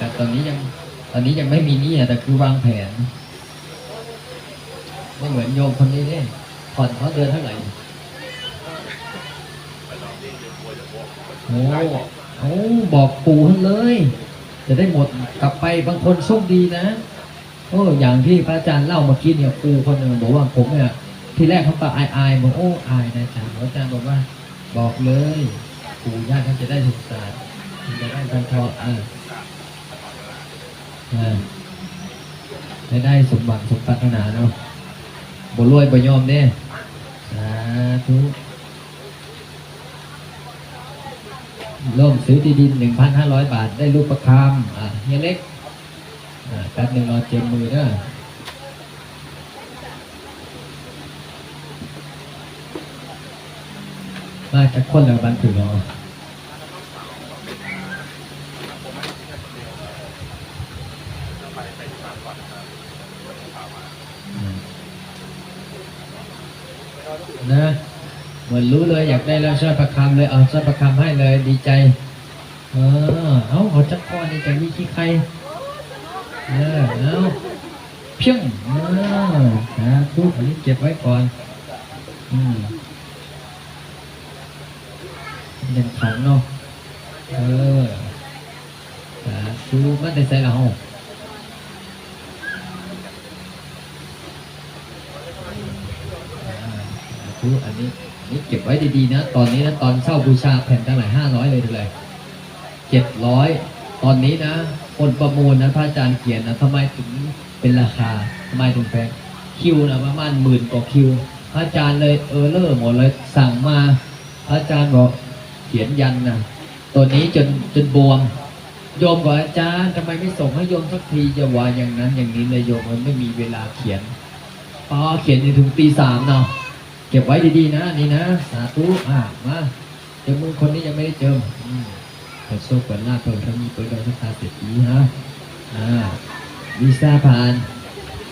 แต่ตอนนี้ยังตอนนี้ยังไม่มีนี้อะแต่คือวางแผนไม่เหมือนโยมคนนี้เนี่ยผ่อนเขาเดือนเท่าไหร่โอ้โอ้บอกปู่ท่านเลย จะได้หมดกลับไปบางคนโชคดีนะโอ้อย่างที่พระอาจารย์เล่าเมื่อกี้เนี่ยปู่คนหนึ่งบอกว่าผมเนี่ยที่แรกเขาก็อายอายบอกโอ้อายนะอาจารย์พระอาจารย์บอกว่า บอกเลยปู่ย่าท่านจะได้ศึกษาจะได้บรรทออเออ ได้ได้สมหวังสมปรารถนาเนาะบ่รวยบ่ยอมเด้สาธุร่มซื้อที่ดิน1,500บาท ได้รูปประคำอะเฮียเล็กอ่าแป๊บหนึ่งรอเจียมมือเด้อมาจากคนละบันถึงเนาะ นะเหมือนรู้เลยอยากได้แล้วช่วยประคำเลยเอาช่วยประคำให้เลยดีใจ เออเอาขอจักก้อนนี่จะมีขี้ใครเออเอาเพียงเออสาธุอันนี้เก็บไว้ก่อน อืมเด่นขังเนาะเออสาธุมันได้ใส่ละห้ อันนี้อันนี้เก็บไว้ดีๆนะ ตอนนี้นะตอนเช่าบูชาแผ่นตั้งหลายห้าร้อยเลยเลยเจ็ดร้อยตอนนี้นะ คนประมูลนะพระอาจารย์เขียนนะทำไมถึงเป็นราคาทำไมถึงแพงคิวนะประมาณหมื่นกว่าคิว พระอาจารย์เลยเออเลอร์หมดเลยสั่งมา พระอาจารย์บอกเขียนยันนะตัวนี้จนจนบวมโยมกับอาจารย์ทำไมไม่ส่งให้โยมสักทีจะวาอย่างนั้นอย่างนี้เลยโยมมันไม่มีเวลาเขียนพอเขียนจนถึงตีสามเนาะ เก็บไว้ดีๆนะนี่นะ สาธุอ่ามาเจอมือคนนี้ยังไม่ได้เจอมเปิดโซ่เปิดหน้าเปิดทั้งมีเปิดดวงชะตาเศรษฐีฮะอ่าวีซ่าผ่าน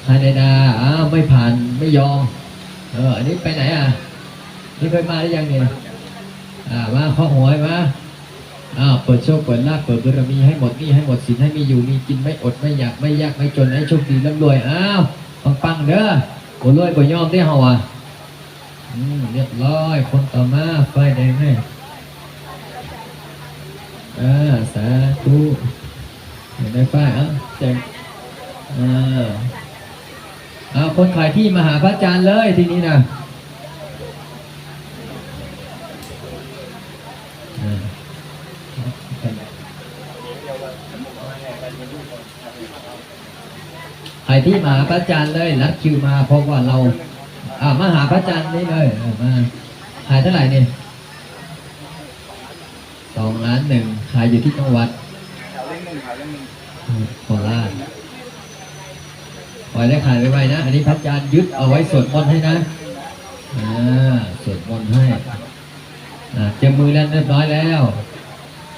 แคนาดาอ้าวไม่ผ่านไม่ยอม เอออันนี้ไปไหนอะนี่เคยมาหรือยังเนี่ยอ่ามาข้อหวยมาอ้าวเปิดโชคเปิดลาภเปิดบารมีให้หมดนี่ให้หมดสินให้มีอยู่มีกินไม่อดไม่อยากไม่ยากไม่จนให้โชคดีร่ำรวยอ้าวปังๆเด้อบ่รวยบ่ยอมได้เฮาอะ อืมเรียบร้อย คนต่อมาไฟแดงให้อ่าสาธุเห็นได้ไฟอะแจงอ่าเอาคนขายที่มาหาพระอาจารย์เลยทีนี้นะอ่าใครที่มาหาพระอาจารย์เลยนัดคิวมาเพราะว่าเรา อ่ามาหาพระอาจารย์นี่เลยเออมาขายเท่าไหร่เนี่ยสองล้านหนึ่งขายอยู่ที่จังหวัดแถวเล่งหนึ่งแถวเล่งหนึ่งโคราชปล่อยได้ขายไวๆนะ อันนี้พระอาจารย์ยึดเอาไว้สวดมนต์ให้นะอ่าสวดมนต์ให้อ่าเตรียมมือแล้วเรียบร้อยแล้ว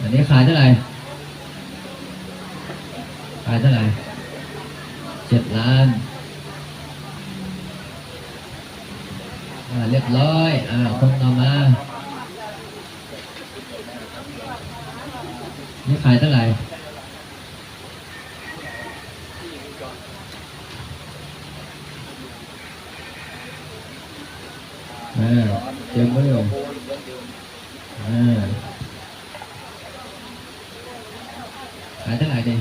อันนี้ขายเท่าไหร่ขายเท่าไหร่เจ็ดล้าน อ่า เรียบร้อยอ่าคนต่อมานี่ขายเท่าไหร่อ่าเจอมืออ่าขายเท่าไหร่ดิ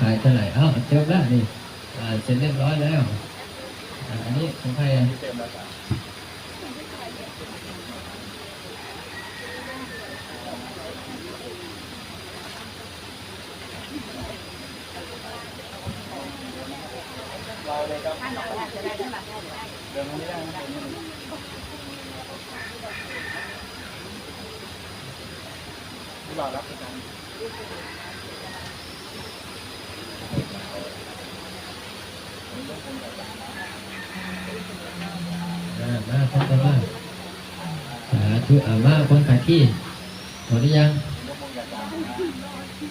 ขายเท่าไหร่เอ้าเจอแล้วนี่เสร็จเรียบร้อยแล้ว อันนี้ของใครอะเต็มแล้วจ้ะเราเลยครับเดินไม่ได้นะที่เรารับประกัน อ่า มาคนต่อมาสาธุอ่ามาคนขายที่หมดหรือยัง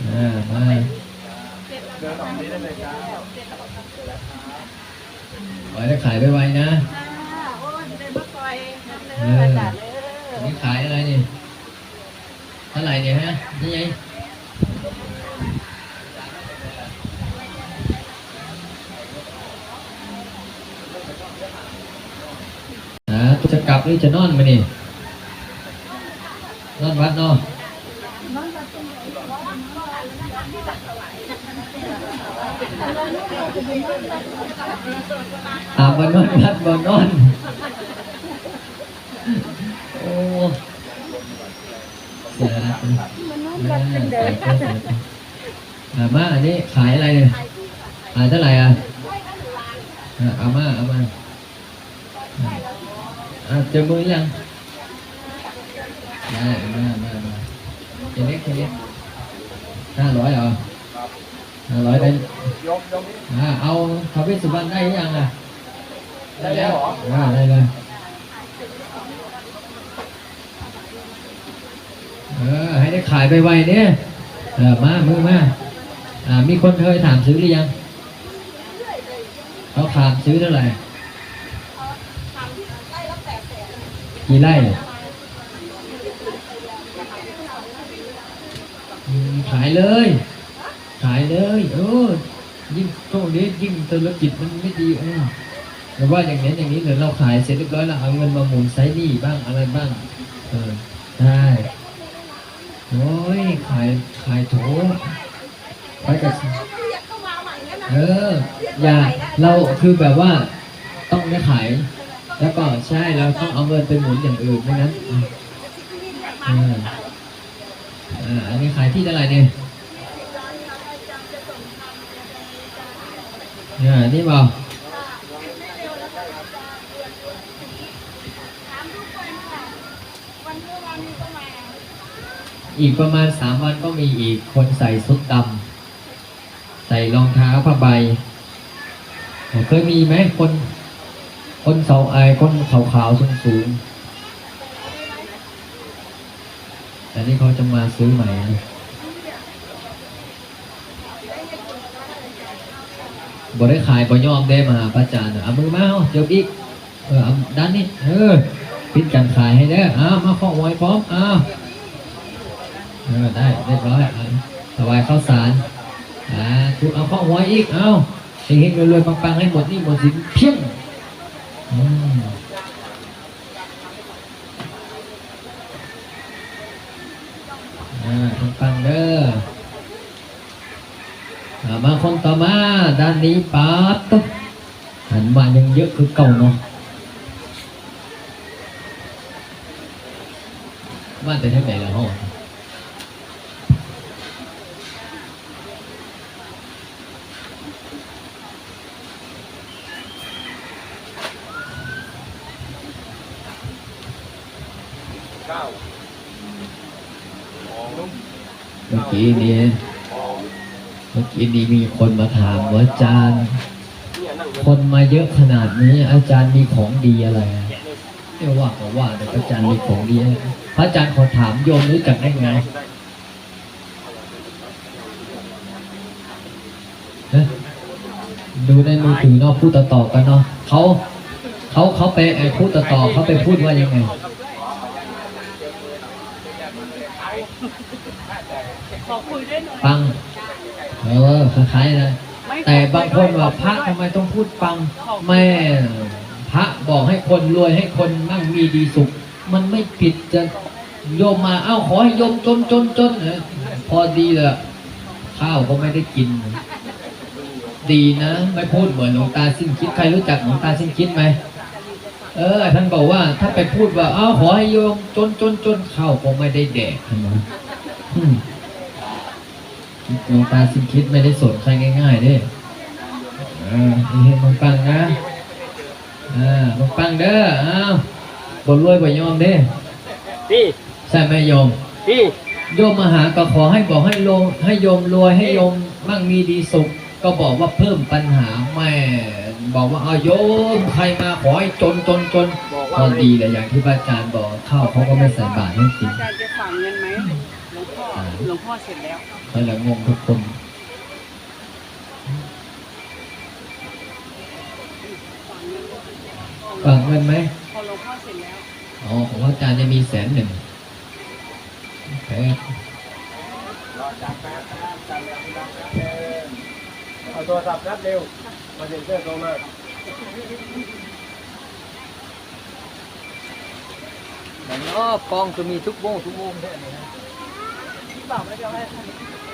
อ่ามาเดินออกนี้ได้เลยจ้าขอให้ได้ขายไวๆนะค่ะโอ้ยเดินมาคอยเด้ออาจารย์เด้อันอนี้ขายอะไรนี่เท่าไหร่เนี่ยฮะนี่ไงาจะกลับหรือจะนอนมานี่นอนวัดเนาะตามบนนอนวัดบนนอนโอ้เสียล้วมันนอนกันเดินอาม่าอันนี้ขายอะไรเนี่ยขายเท่าไหร่อะอะอาม่าอาม่า อะเจอมือยังได้มามามาเจเล็กเจเล็กห้าร้อยเหรอห้าร้อยได้ยกยกนี้อ่าเอาทาวิสุวรรณได้หรือยังอะได้แล้วเหรออ่าได้เลยเออให้ได้ขายไปไวๆเนี่ยเออมามือมาอ่ามีคนเคยถามซื้อหรือยังเขาถามซื้อเท่าไหร่ กี่ไร่ขายเลย ขายเลยโอ้ยิ่งช่วงนี้ยิ่งธุรกิจมันไม่ดีเออแต่ว่าอย่างนี้อย่างนี้เดี๋ยวเราขายเสร็จเรียบร้อยแล้วเอาเงินมาหมุนไซนี่บ้างอะไรบ้าง เออได้โอ้ยขายขายโถไปกับเออ อย่าเราคือแบบว่าต้องไม่ขาย แล้วก็ใช่เราต้องเอาเงินไปหมุนอย่างอื่นไม่งั้นเอออ่าอันนี้ขายที่เท่าไหร่เนี่ยเนี่ยนี่บอกอีกประมาณสามวันก็มีอีกคนใส่ชุดดำใส่รองเท้าผ้าใบเคยมีไหมคน คนเสาไอายคนขาวๆสูงสูงๆแต่นี่เขาจะมาซื้อใหม่บ่ได้ขายบ่ยอมได้มาพระอาจารย์น่ะเอามือมาเอาเดี๋ยวอีก เออเอาด้านนี้ เออปิดการขายให้ได้อเอามาข้อไว้พร้อมเอาเออได้เรียบร้อยเอาถวายข้าวสารอ่าถูกเอาข้อไว้อีก เอาเฮงๆรวยๆปังๆให้หมดนี่หมดสินเพียง อืมอ่าปังๆเด้ออ่ามาคนต่อมาด้านนี้ป๊าตุ๊บหันมายังเยอะคือเก่าเนาะมาแต่เท่าไหร่แล้วห้อ เมื่อกี้นี้เมื่อกี้นี้มีคนมาถามว่าอาจารย์ คนมาเยอะขนาดนี้ อาจารย์มีของดีอะไรอะไม่ว่าก็ว่าแต่พระอาจารย์มีของดีพระอาจารย์ขอถามโยมรู้จักได้ไงเอ๊ะดูในมือถือเนาะพูดต่อๆกันเนาะเขาเขาเขาไปพูดต่อๆเขาไปพูดว่ายังไง ขอคุยด้วยหน่อย ปังเออคล้ายๆนะไม่แต่บางคนว่าพระทำไมต้องพูดปังแม่พระบอกให้คนรวยให้คนมั่งมีดีสุข มันไม่ผิดจะโยมมาเอ้าขอให้โยมจนจนจนเออพอดีเลยข้าวก็ไม่ได้กิน ดีนะ ไม่พูดเหมือนหลวงตาสิ้นคิดใครรู้จักหลวงตาสิ้นคิดไหมเออท่านบอกว่าถ้าไปพูดว่า เอ้าขอให้โยมจนจนจนข้าวก็ไม่ได้แดกนะอืม หลวงตาสิ้นคิดไม่ได้สนใครง่ายๆเด้เออเห็นมันปังนะอ่ามันปังเด้ออ้าวบนรวยบ่ยอมเด้พี่ใช่ไหมโยมพี่โยมมาหาก็ขอให้บอกให้โลงให้โยมรวยให้โยมมั่งมีดีสุข ก็บอกว่าเพิ่มปัญหาแม่บอกว่าเอาโยมใครมาขอให้จนจนจนบอกพว่าอดีเลยอย่างที่พระอาจารย์บอกข้าวเขาก็ไม่ใส่บาตรให้กินอาจารย์จะฝากเงินไหม หลวงพ่อเสร็จแล้วอะไรงงทุกคนฝากเงินไหมพอหลวงพ่อเสร็จแล้ว อ๋อของอาจารย์จะมีแสนหนึ่งแป๊บรอจับแป๊บจับเร็วจับเร็วเอาตัวสับท์นัดเร็ว มาเซ็นเซอร์โรมาแต่ก็กองจะมีทุกวงทุกวงแค่นี้ะที่บอก